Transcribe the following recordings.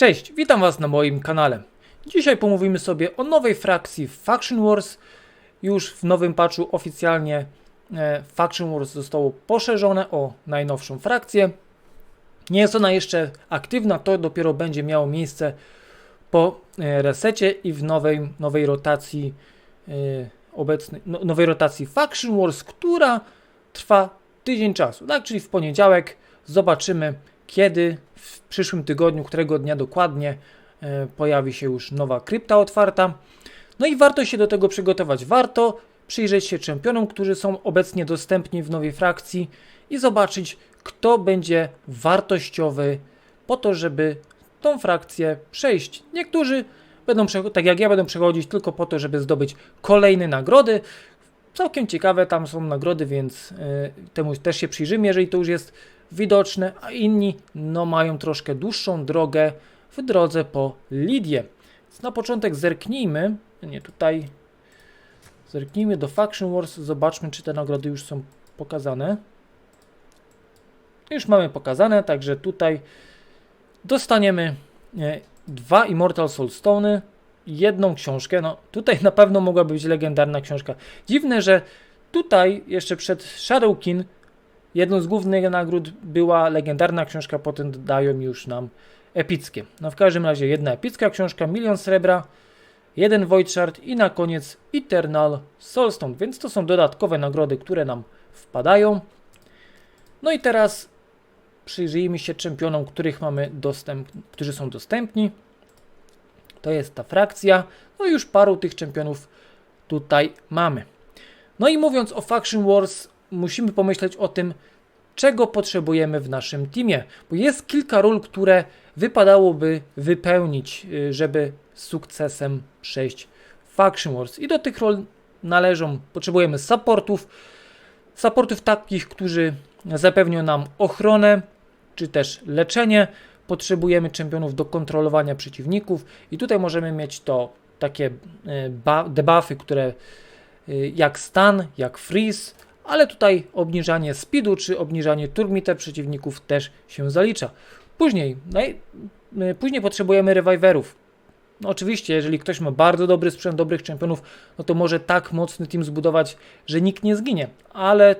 Cześć, witam Was na moim kanale. Dzisiaj pomówimy sobie o nowej frakcji Faction Wars. Już w nowym patchu oficjalnie e, Faction Wars zostało poszerzone o najnowszą frakcję. Nie jest ona jeszcze aktywna, to dopiero będzie miało miejsce po e, resecie i w nowej, nowej rotacji e, obecnej, no, nowej rotacji Faction Wars, która trwa tydzień czasu, tak? Czyli w poniedziałek zobaczymy, kiedy w przyszłym tygodniu, którego dnia dokładnie e, pojawi się już nowa krypta otwarta. No i warto się do tego przygotować. Warto przyjrzeć się czempionom, którzy są obecnie dostępni w nowej frakcji i zobaczyć, kto będzie wartościowy po to, żeby tą frakcję przejść. Niektórzy będą, tak jak ja, będą przechodzić tylko po to, żeby zdobyć kolejne nagrody. Całkiem ciekawe tam są nagrody, więc y, temu też się przyjrzymy, jeżeli to już jest widoczne, a inni no, mają troszkę dłuższą drogę w drodze po Lidię. Na początek zerknijmy, nie tutaj, zerknijmy do Faction Wars, zobaczmy, czy te nagrody już są pokazane. Już mamy pokazane, także tutaj dostaniemy e, dwa Immortal Soulstone'y, jedną książkę. No tutaj na pewno mogłaby być legendarna książka. Dziwne, że tutaj jeszcze przed Shadowkin jedną z głównych nagród była legendarna książka, potem dają już nam epickie. No w każdym razie jedna epicka książka, milion srebra, jeden Void Shard i na koniec Eternal Soulstone, więc to są dodatkowe nagrody, które nam wpadają. No i teraz przyjrzyjmy się czempionom, których mamy dostęp, którzy są dostępni. To jest ta frakcja. No i już paru tych czempionów tutaj mamy. No i mówiąc o Faction Wars, musimy pomyśleć o tym, czego potrzebujemy w naszym teamie, bo jest kilka ról, które wypadałoby wypełnić, y, żeby z sukcesem przejść Faction Wars. I do tych ról należą, potrzebujemy supportów, supportów takich, którzy zapewnią nam ochronę, czy też leczenie. Potrzebujemy czempionów do kontrolowania przeciwników i tutaj możemy mieć to takie y, debuffy, które y, jak stan, jak freeze, ale tutaj obniżanie speedu czy obniżanie turmite przeciwników też się zalicza. Później, naj, y, później potrzebujemy reviverów. No oczywiście, jeżeli ktoś ma bardzo dobry sprzęt, dobrych czempionów, no to może tak mocny team zbudować, że nikt nie zginie, ale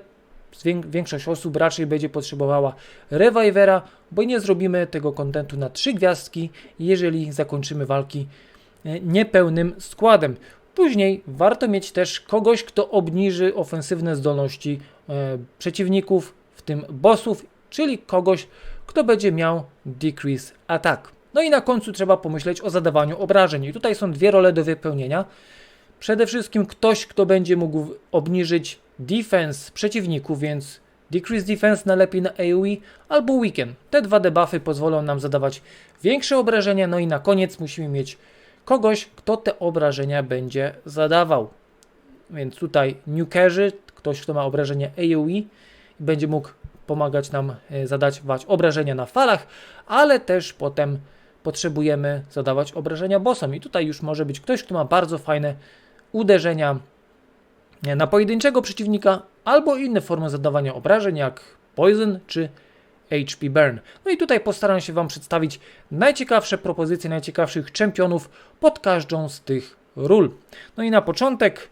większość osób raczej będzie potrzebowała revivera, bo nie zrobimy tego kontentu na trzy gwiazdki, jeżeli zakończymy walki e, niepełnym składem. Później warto mieć też kogoś, kto obniży ofensywne zdolności e, przeciwników, w tym bossów, czyli kogoś, kto będzie miał decrease attack. No i na końcu trzeba pomyśleć o zadawaniu obrażeń. I tutaj są dwie role do wypełnienia. Przede wszystkim ktoś, kto będzie mógł obniżyć defense przeciwników, więc decrease defense najlepiej na AoE albo weaken. Te dwa debuffy pozwolą nam zadawać większe obrażenia. No i na koniec musimy mieć kogoś, kto te obrażenia będzie zadawał. Więc tutaj nukerzy, ktoś, kto ma obrażenia AoE, będzie mógł pomagać nam e, zadawać obrażenia na falach, ale też potem potrzebujemy zadawać obrażenia bossom. I tutaj już może być ktoś, kto ma bardzo fajne uderzenia na pojedynczego przeciwnika, albo inne formy zadawania obrażeń, jak poison czy HP Burn. No i tutaj postaram się Wam przedstawić najciekawsze propozycje, najciekawszych czempionów pod każdą z tych ról. No i na początek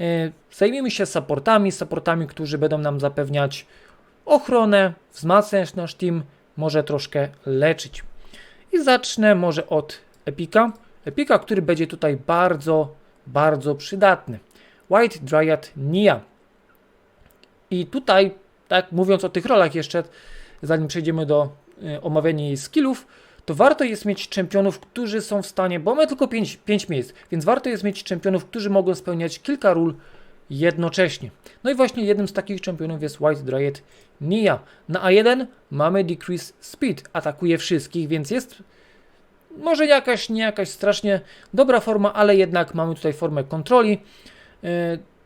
e, zajmijmy się supportami, supportami, którzy będą nam zapewniać ochronę, wzmacniać nasz team, może troszkę leczyć. I zacznę może od Epika. Epika, który będzie tutaj bardzo, bardzo przydatny. White Dryad Nia. I tutaj, tak mówiąc o tych rolach jeszcze, zanim przejdziemy do y, omawiania jej skillów, to warto jest mieć czempionów, którzy są w stanie, bo mamy tylko 5, 5 miejsc, więc warto jest mieć czempionów, którzy mogą spełniać kilka ról jednocześnie. No i właśnie jednym z takich czempionów jest White Dryad Nia. Na A1 mamy Decrease Speed, atakuje wszystkich, więc jest może jakaś, nie jakaś strasznie dobra forma, ale jednak mamy tutaj formę kontroli. Yy,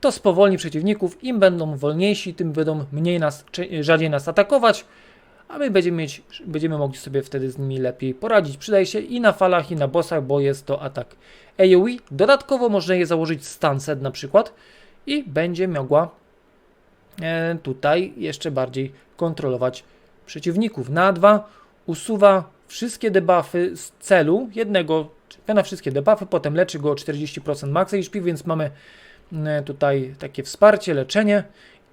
To spowolni przeciwników, im będą wolniejsi, tym będą mniej nas, rzadziej nas atakować, a my będziemy, mieć, będziemy mogli sobie wtedy z nimi lepiej poradzić. Przydaje się i na falach, i na bossach, bo jest to atak AoE. Dodatkowo można je założyć stun set na przykład i będzie mogła e, tutaj jeszcze bardziej kontrolować przeciwników. Na 2 usuwa wszystkie debuffy z celu jednego, na wszystkie debuffy, potem leczy go o 40% max HP, więc mamy mm, tutaj takie wsparcie, leczenie.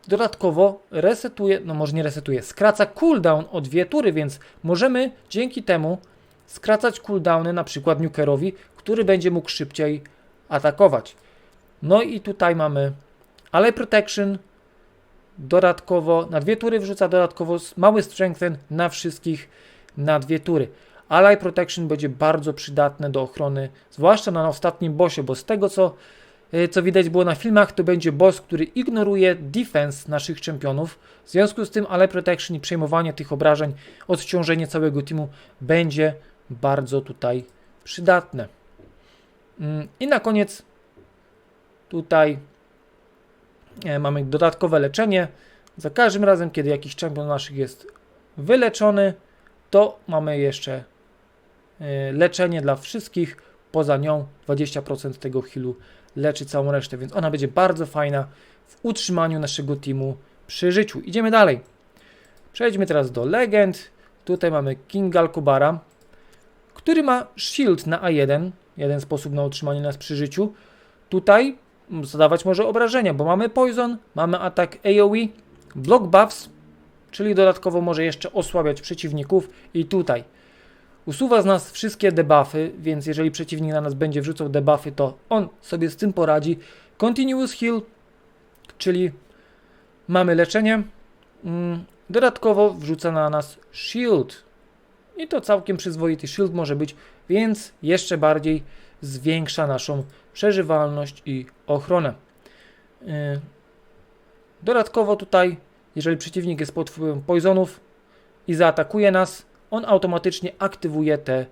Dodatkowo resetuje, no może nie resetuje, skraca cooldown o dwie tury, więc możemy dzięki temu skracać cooldowny na przykład Nukerowi, który będzie mógł szybciej atakować. No i tutaj mamy Ally Protection, dodatkowo na dwie tury wrzuca dodatkowo mały strengthen na wszystkich na dwie tury. Ally Protection będzie bardzo przydatne do ochrony, zwłaszcza na ostatnim bossie, bo z tego co, co widać było na filmach, to będzie boss, który ignoruje defense naszych czempionów. W związku z tym Ally Protection i przejmowanie tych obrażeń, odciążenie całego teamu będzie bardzo tutaj przydatne. Mm, I na koniec tutaj e, mamy dodatkowe leczenie. Za każdym razem, kiedy jakiś czempion naszych jest wyleczony, to mamy jeszcze e, leczenie dla wszystkich. Poza nią 20% tego healu leczy całą resztę, więc ona będzie bardzo fajna w utrzymaniu naszego teamu przy życiu. Idziemy dalej. Przejdźmy teraz do legend. Tutaj mamy King Alcubara, który ma shield na A1, jeden sposób na utrzymanie nas przy życiu. Tutaj zadawać może obrażenia, bo mamy poison, mamy atak AoE, block buffs, czyli dodatkowo może jeszcze osłabiać przeciwników i tutaj usuwa z nas wszystkie debuffy, więc jeżeli przeciwnik na nas będzie wrzucał debuffy, to on sobie z tym poradzi. Continuous heal, czyli mamy leczenie, mm, dodatkowo wrzuca na nas shield i to całkiem przyzwoity shield może być, więc jeszcze bardziej zwiększa naszą przeżywalność i ochronę. Yy, dodatkowo tutaj, jeżeli przeciwnik jest pod wpływem poisonów i zaatakuje nas, on automatycznie aktywuje te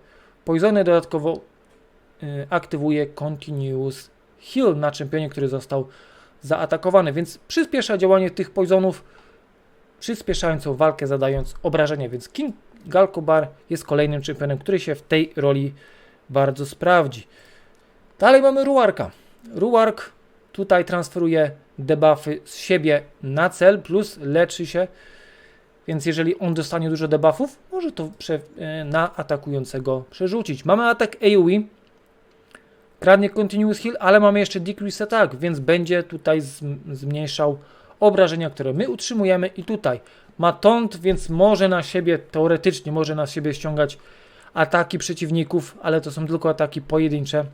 poisony, dodatkowo yy, aktywuje Continuous Heal na czempionie, który został zaatakowany, więc przyspiesza działanie tych poisonów, przyspieszając walkę, zadając obrażenia, więc King Galkobar jest kolejnym czempionem, który się w tej roli bardzo sprawdzi. Dalej mamy Ruarka. Ruark tutaj transferuje debuffy z siebie na cel, plus leczy się, więc jeżeli on dostanie dużo debuffów, może to e, na atakującego przerzucić. Mamy atak AoE, kradnie Continuous Heal, ale mamy jeszcze Decrease Attack, więc będzie tutaj zmniejszał obrażenia, które my utrzymujemy i tutaj ma tąd, więc może na siebie, teoretycznie może na siebie ściągać ataki przeciwników, ale to są tylko ataki pojedyncze,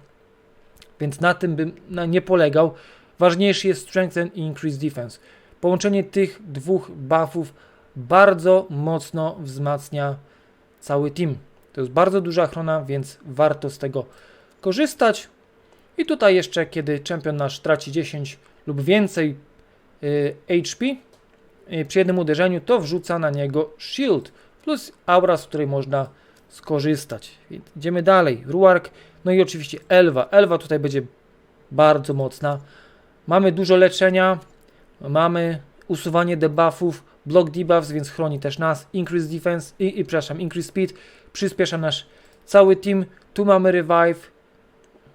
więc na tym bym nie polegał. Ważniejszy jest Strengthen i Increase Defense. Połączenie tych dwóch buffów bardzo mocno wzmacnia cały team. To jest bardzo duża ochrona, więc warto z tego korzystać. I tutaj jeszcze, kiedy czempion nasz traci 10 lub więcej y, HP, Y, przy jednym uderzeniu, to wrzuca na niego shield plus aura, z której można skorzystać. Idziemy dalej. Ruark, no i oczywiście Elwa. Elwa tutaj będzie bardzo mocna. Mamy dużo leczenia, mamy usuwanie debuffów, block debuffs, więc chroni też nas. Increase defense i, i przepraszam, increase speed, przyspiesza nasz cały team. Tu mamy revive,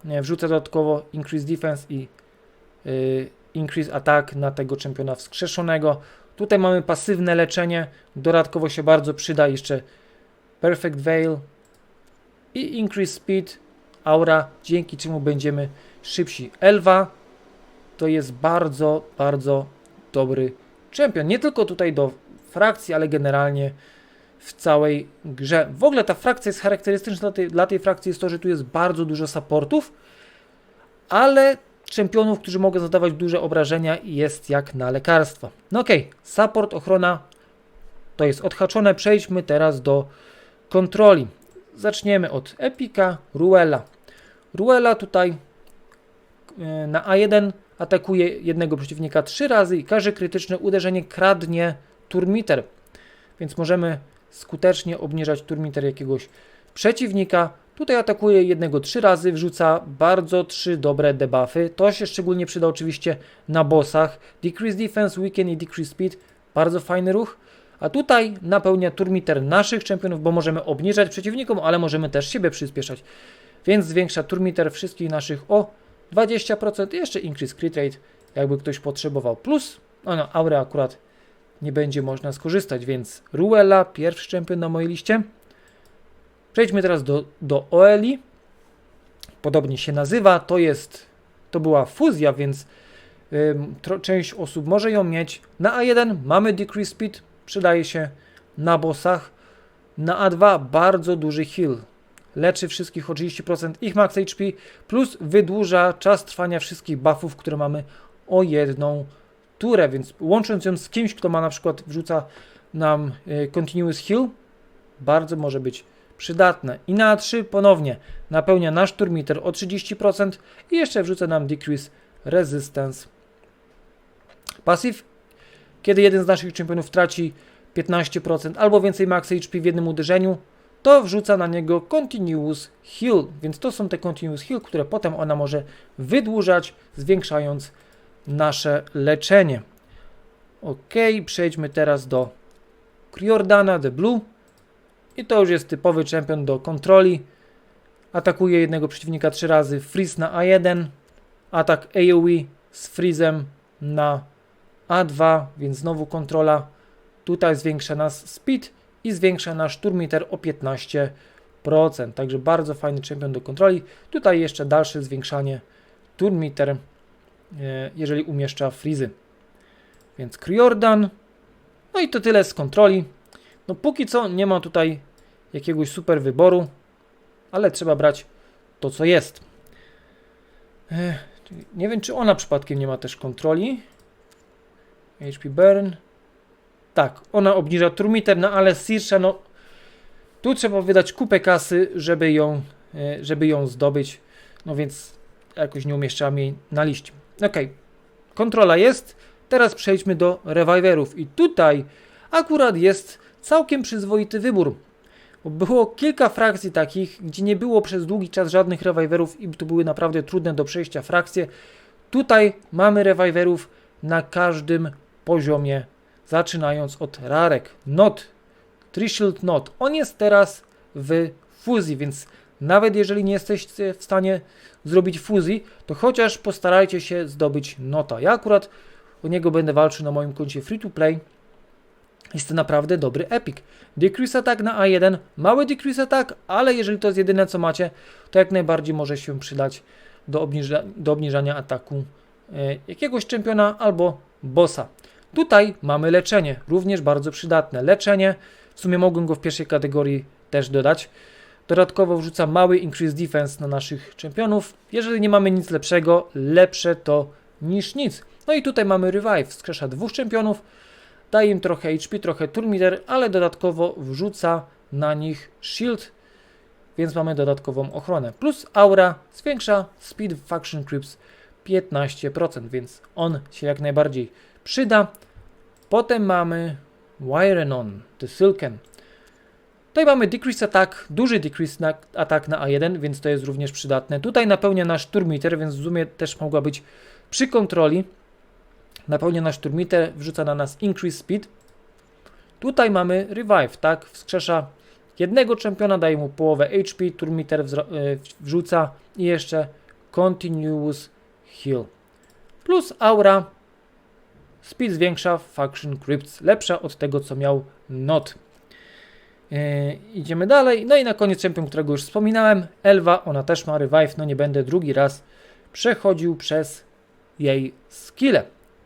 wrzucę dodatkowo increase defense i yy, increase attack na tego czempiona wskrzeszonego. Tutaj mamy pasywne leczenie, dodatkowo się bardzo przyda jeszcze Perfect Veil i Increase Speed, Aura, dzięki czemu będziemy szybsi. Elva to jest bardzo, bardzo dobry czempion. Nie tylko tutaj do frakcji, ale generalnie w całej grze. W ogóle ta frakcja jest charakterystyczna dla tej, dla tej frakcji jest to, że tu jest bardzo dużo supportów, ale czempionów, którzy mogą zadawać duże obrażenia jest jak na lekarstwo. No okej, okay. support, ochrona to jest odhaczone. Przejdźmy teraz do kontroli. Zaczniemy od Epika, Ruela. Ruela tutaj e, na A1 atakuje jednego przeciwnika trzy razy i każde krytyczne uderzenie kradnie turmiter. Więc możemy skutecznie obniżać turmiter jakiegoś przeciwnika. Tutaj atakuje jednego trzy razy, wrzuca bardzo trzy dobre debuffy. To się szczególnie przyda oczywiście na bossach. Decrease Defense, Weaken i Decrease Speed. Bardzo fajny ruch. A tutaj napełnia turmiter naszych czempionów, bo możemy obniżać przeciwnikom, ale możemy też siebie przyspieszać. Więc zwiększa turmiter wszystkich naszych o 20% i jeszcze increase crit rate, jakby ktoś potrzebował. Plus, no, no aura akurat nie będzie można skorzystać, więc Ruella, pierwszy czempion na mojej liście. Przejdźmy teraz do, do OELI. Podobnie się nazywa. To jest, to była fuzja, więc tro, część osób może ją mieć. Na A1 mamy decrease speed, przydaje się na bossach. Na A2 bardzo duży heal. Leczy wszystkich o 30% ich max HP, plus wydłuża czas trwania wszystkich buffów, które mamy o jedną turę, więc łącząc ją z kimś, kto ma na przykład wrzuca nam y, continuous heal, bardzo może być przydatne. I na A3 ponownie napełnia nasz turmiter o 30% i jeszcze wrzuca nam decrease resistance. Passive, kiedy jeden z naszych czempionów traci 15% albo więcej max HP w jednym uderzeniu, to wrzuca na niego continuous heal, więc to są te continuous heal, które potem ona może wydłużać, zwiększając nasze leczenie. Ok, przejdźmy teraz do Kriordana The Blue. I to już jest typowy czempion do kontroli. Atakuje jednego przeciwnika 3 razy, freeze na A1, atak AoE z freezem na A2, więc znowu kontrola. Tutaj zwiększa nas speed i zwiększa nasz turmiter o 15%. Także bardzo fajny czempion do kontroli. Tutaj jeszcze dalsze zwiększanie turmiter, e, jeżeli umieszcza frizy. Więc Kriordan. No i to tyle z kontroli. No póki co nie ma tutaj jakiegoś super wyboru, ale trzeba brać to, co jest. Ech, nie wiem, czy ona przypadkiem nie ma też kontroli. HP Burn. Tak, ona obniża turmiter, no ale Sirsha, no tu trzeba wydać kupę kasy, żeby ją, e, żeby ją zdobyć. No więc jakoś nie umieszczałam jej na liście. Ok, kontrola jest. Teraz przejdźmy do reviverów i tutaj akurat jest całkiem przyzwoity wybór. Było kilka frakcji takich, gdzie nie było przez długi czas żadnych reviverów i to były naprawdę trudne do przejścia frakcje. Tutaj mamy reviverów na każdym poziomie, zaczynając od rarek. Not, Trishield Not. On jest teraz w fuzji, więc nawet jeżeli nie jesteście w stanie zrobić fuzji, to chociaż postarajcie się zdobyć nota. Ja akurat o niego będę walczył na moim koncie free to play. Jest to naprawdę dobry epic. Decrease attack na A1, mały decrease attack, ale jeżeli to jest jedyne co macie, to jak najbardziej może się przydać do, obniża, do obniżania ataku e, jakiegoś czempiona albo bossa. Tutaj mamy leczenie, również bardzo przydatne. Leczenie, w sumie mogłem go w pierwszej kategorii też dodać. Dodatkowo wrzuca mały increase defense na naszych czempionów. Jeżeli nie mamy nic lepszego, lepsze to niż nic. No i tutaj mamy revive, wskrzesza dwóch czempionów, daje im trochę HP, trochę turmiter, ale dodatkowo wrzuca na nich shield, więc mamy dodatkową ochronę. Plus aura zwiększa speed faction creeps 15%, więc on się jak najbardziej przyda. Potem mamy Wirenon, The Silken. Tutaj mamy decrease attack, duży decrease na atak na A1, więc to jest również przydatne. Tutaj napełnia nasz turmiter, więc w sumie też mogła być przy kontroli. Napełnia nasz turmiter, wrzuca na nas increase speed. Tutaj mamy revive, tak? Wskrzesza jednego czempiona, daje mu połowę HP, turmiter e, wrzuca i jeszcze continuous heal. Plus aura, speed zwiększa, faction crypts lepsza od tego co miał not. Yy, idziemy dalej. No i na koniec czempion, którego już wspominałem, Elva, ona też ma revive, no nie będę drugi raz przechodził przez jej skille.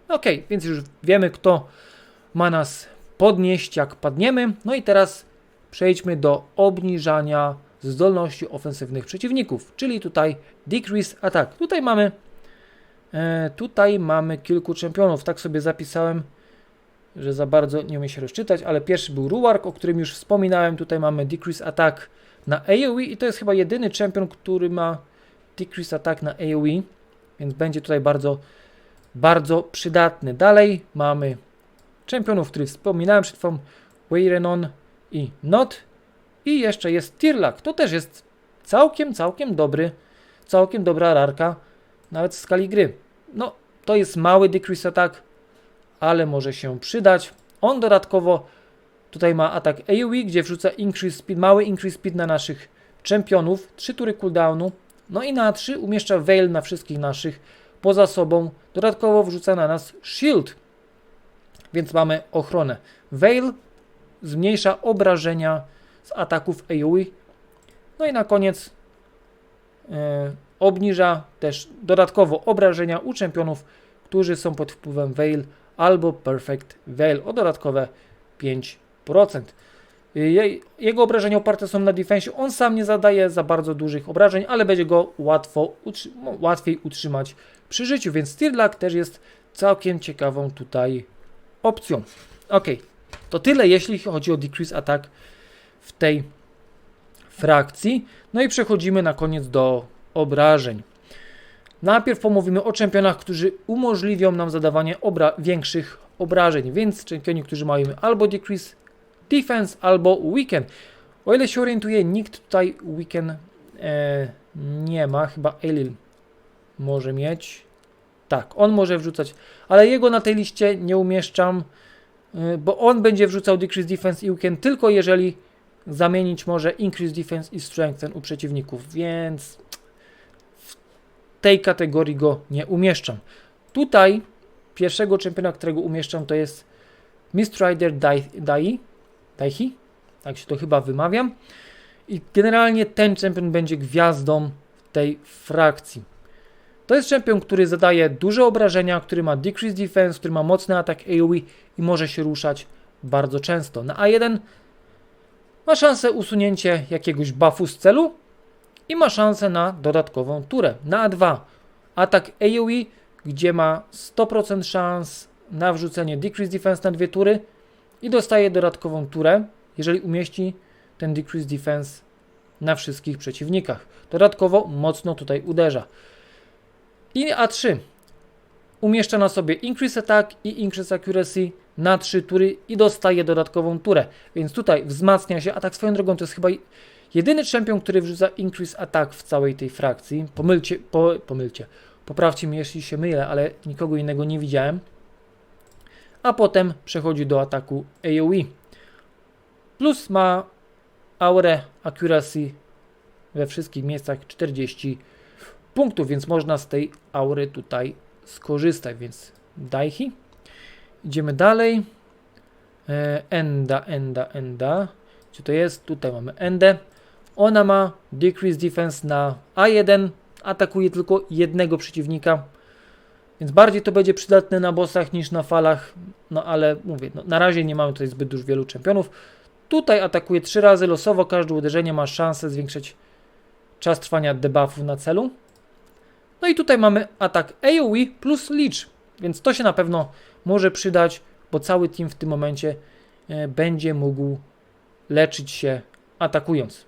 Ok, więc już wiemy, kto ma nas podnieść, jak padniemy. No i teraz przejdźmy do obniżania zdolności ofensywnych przeciwników, czyli tutaj decrease attack. Tutaj mamy tutaj mamy kilku czempionów, tak sobie zapisałem, że za bardzo nie umiem się rozczytać, ale pierwszy był Ruark, o którym już wspominałem. Tutaj mamy decrease attack na AoE i to jest chyba jedyny czempion, który ma decrease attack na AoE, więc będzie tutaj bardzo bardzo przydatny. Dalej mamy czempionów, których wspominałem przed chwilą, Weirenon i Not. I jeszcze jest Tirlak. To też jest całkiem, całkiem dobry, całkiem dobra rarka, nawet w skali gry. No, to jest mały decrease attack, ale może się przydać. On dodatkowo tutaj ma atak AoE, gdzie wrzuca increase speed, mały increase speed na naszych czempionów, 3 tury cooldownu. No i na 3 umieszcza Veil na wszystkich naszych poza sobą. Dodatkowo wrzuca na nas shield, więc mamy ochronę. Veil zmniejsza obrażenia z ataków AoE No i na koniec e, obniża też dodatkowo obrażenia u czempionów, którzy są pod wpływem Veil albo Perfect Veil o dodatkowe 5%. Jej, jego obrażenia oparte są na defensie. On sam nie zadaje za bardzo dużych obrażeń, ale będzie go łatwo utrzy no, łatwiej utrzymać przy życiu, więc Stirlak też jest całkiem ciekawą tutaj opcją. Ok, to tyle jeśli chodzi o decrease attack w tej frakcji. No i przechodzimy na koniec do obrażeń. Najpierw pomówimy o czempionach, którzy umożliwią nam zadawanie obra większych obrażeń, więc czempioni, którzy mają albo decrease defense, albo weekend. O ile się orientuję, nikt tutaj weekend e, nie ma, chyba Elil może mieć. Tak, on może wrzucać, ale jego na tej liście nie umieszczam, e, bo on będzie wrzucał decrease defense i weekend tylko jeżeli zamienić może increase defense i strengthen u przeciwników, więc tej kategorii go nie umieszczam. Tutaj pierwszego czempiona, którego umieszczam to jest Mistrider Dai, Dai, Daihi, tak się to chyba wymawiam. I generalnie ten czempion będzie gwiazdą tej frakcji. To jest czempion, który zadaje duże obrażenia, który ma decrease defense, który ma mocny atak AoE i może się ruszać bardzo często. Na A1 ma szansę usunięcie jakiegoś buffu z celu i ma szansę na dodatkową turę. Na A2 atak AoE, gdzie ma 100% szans na wrzucenie decrease defense na dwie tury i dostaje dodatkową turę, jeżeli umieści ten decrease defense na wszystkich przeciwnikach. Dodatkowo mocno tutaj uderza. I A3 umieszcza na sobie increase attack i increase accuracy na 3 tury i dostaje dodatkową turę. Więc tutaj wzmacnia się atak swoją drogą. To jest chyba jedyny czempion, który wrzuca increase attack w całej tej frakcji. Pomylcie, po, pomylcie. Poprawcie mnie, jeśli się mylę, ale nikogo innego nie widziałem. A potem przechodzi do ataku AoE. Plus ma aurę accuracy we wszystkich miejscach 40 punktów, więc można z tej aury tutaj skorzystać. Więc Daichi. Idziemy dalej. E, enda, Enda, Enda. Gdzie to jest? Tutaj mamy Endę. Ona ma decrease defense na A1. Atakuje tylko jednego przeciwnika. Więc bardziej to będzie przydatne na bossach niż na falach. No ale mówię, no, na razie nie mamy tutaj zbyt już wielu czempionów. Tutaj atakuje trzy razy losowo. Każde uderzenie ma szansę zwiększyć czas trwania debuffu na celu. No i tutaj mamy atak AoE plus Leech, więc to się na pewno może przydać, bo cały team w tym momencie e, będzie mógł leczyć się atakując.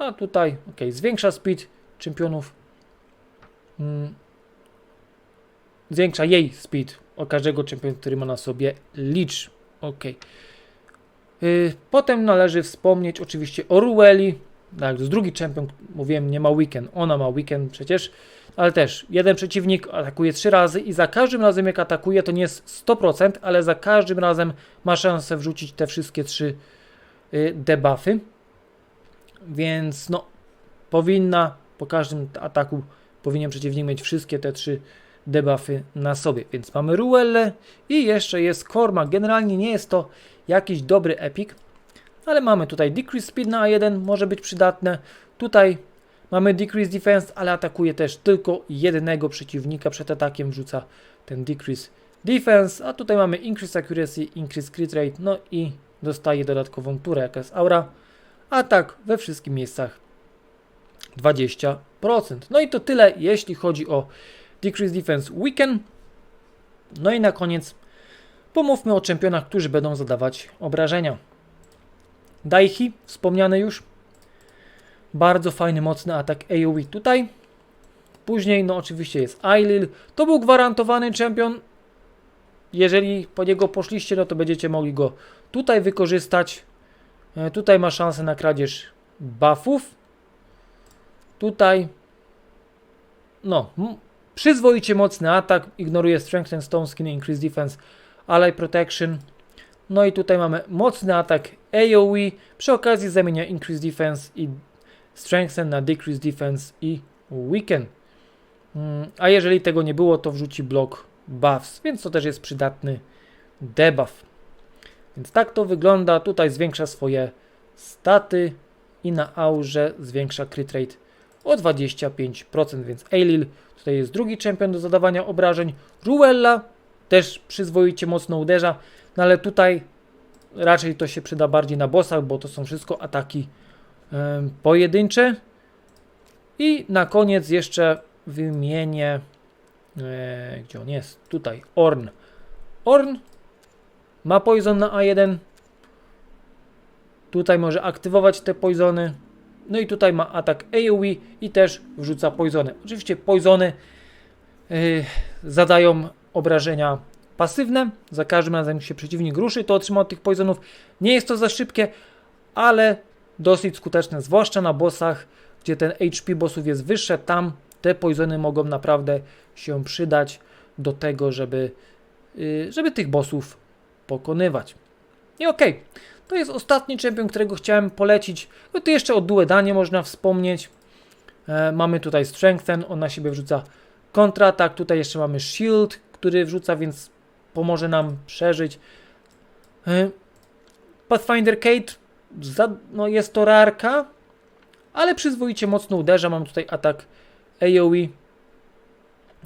A tutaj, ok, zwiększa speed czempionów. Mm, zwiększa jej speed o każdego czempiona, który ma na sobie Leech. Ok. Yy, potem należy wspomnieć oczywiście o Rueli, tak, to jest drugi czempion, mówiłem, nie ma weekend. Ona ma weekend przecież, ale też jeden przeciwnik atakuje trzy razy i za każdym razem jak atakuje to nie jest 100%, ale za każdym razem ma szansę wrzucić te wszystkie trzy y, debuffy. Więc no, powinna po każdym ataku powinien przeciwnik mieć wszystkie te trzy debuffy na sobie. Więc mamy Ruelle i jeszcze jest Korma. Generalnie nie jest to jakiś dobry epic, ale mamy tutaj decrease speed na A1, może być przydatne. Tutaj mamy decrease defense, ale atakuje też tylko jednego przeciwnika przed atakiem, wrzuca ten decrease defense, a tutaj mamy increase accuracy, increase crit rate, no i dostaje dodatkową turę, jaka jest aura. Atak we wszystkich miejscach 20%. No i to tyle, jeśli chodzi o decrease defense weekend. No i na koniec pomówmy o czempionach, którzy będą zadawać obrażenia. Daichi, wspomniany już. Bardzo fajny, mocny atak AoE tutaj. Później, no oczywiście jest Ailil. To był gwarantowany czempion. Jeżeli po niego poszliście, no to będziecie mogli go tutaj wykorzystać. E, tutaj ma szansę na kradzież buffów. Tutaj, no, przyzwoicie mocny atak. Ignoruje Strength and Stone Skin, Increase Defense, Ally Protection. No i tutaj mamy mocny atak AoE, przy okazji zamienia Increase Defense i Strengthen na Decrease Defense i Weaken. Mm, a jeżeli tego nie było, to wrzuci blok buffs, więc to też jest przydatny debuff. Więc tak to wygląda. Tutaj zwiększa swoje staty i na aurze zwiększa crit rate o 25%, więc Ailil tutaj jest drugi czempion do zadawania obrażeń. Ruella też przyzwoicie mocno uderza, no ale tutaj raczej to się przyda bardziej na bossach, bo to są wszystko ataki em, pojedyncze. I na koniec jeszcze wymienię, e, gdzie on jest? Tutaj, Orn. Orn ma poison na A1. Tutaj może aktywować te poisony. No i tutaj ma atak AoE i też wrzuca poisony. Oczywiście poisony yy, zadają obrażenia pasywne. Za każdym razem, jak się przeciwnik ruszy, to otrzyma od tych poisonów. Nie jest to za szybkie, ale dosyć skuteczne, zwłaszcza na bossach, gdzie ten HP bossów jest wyższe. Tam te poisony mogą naprawdę się przydać do tego, żeby, yy, żeby tych bossów pokonywać. I okej, to jest ostatni czempion, którego chciałem polecić. No to jeszcze o Duedanie można wspomnieć. E, mamy tutaj Strengthen, on na siebie wrzuca kontratak. Tutaj jeszcze mamy Shield, który wrzuca, więc pomoże nam przeżyć. E, Pathfinder Kate, za, no jest to rarka, ale przyzwoicie mocno uderza. Mam tutaj atak AoE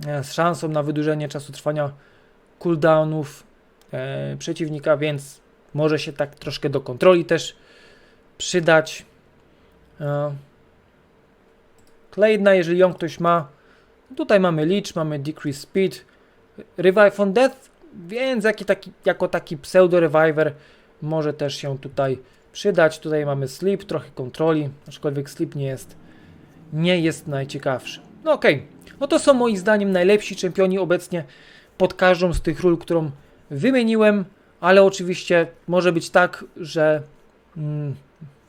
e, z szansą na wydłużenie czasu trwania cooldownów e, przeciwnika, więc może się tak troszkę do kontroli też przydać. E, Kleidna, jeżeli ją ktoś ma. Tutaj mamy Leech, mamy Decrease Speed, Revive on Death, więc jaki taki, jako taki pseudo reviver może też się tutaj przydać. Tutaj mamy Sleep, trochę kontroli, aczkolwiek Sleep nie jest, nie jest najciekawszy. No okej, okay. no to są moim zdaniem najlepsi czempioni obecnie pod każdą z tych ról, którą wymieniłem ale oczywiście może być tak, że mm,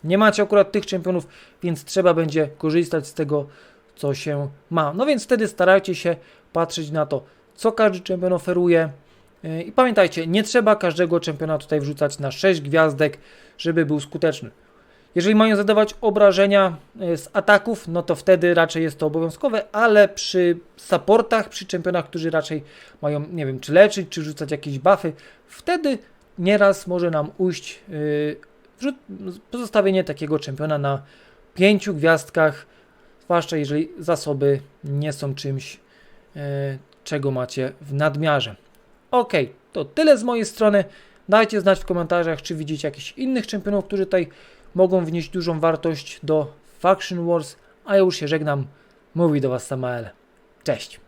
nie macie akurat tych czempionów, więc trzeba będzie korzystać z tego, co się ma. No więc wtedy starajcie się patrzeć na to, co każdy czempion oferuje. Yy, I pamiętajcie, nie trzeba każdego czempiona tutaj wrzucać na 6 gwiazdek, żeby był skuteczny. Jeżeli mają zadawać obrażenia yy, z ataków, no to wtedy raczej jest to obowiązkowe, ale przy supportach, przy czempionach, którzy raczej mają, nie wiem, czy leczyć, czy rzucać jakieś buffy, wtedy nieraz może nam ujść yy, pozostawienie takiego czempiona na pięciu gwiazdkach, zwłaszcza jeżeli zasoby nie są czymś, yy, czego macie w nadmiarze. Ok, to tyle z mojej strony. Dajcie znać w komentarzach, czy widzicie jakichś innych czempionów, którzy tutaj mogą wnieść dużą wartość do Faction Wars, a ja już się żegnam. Mówi do Was Samael. Cześć!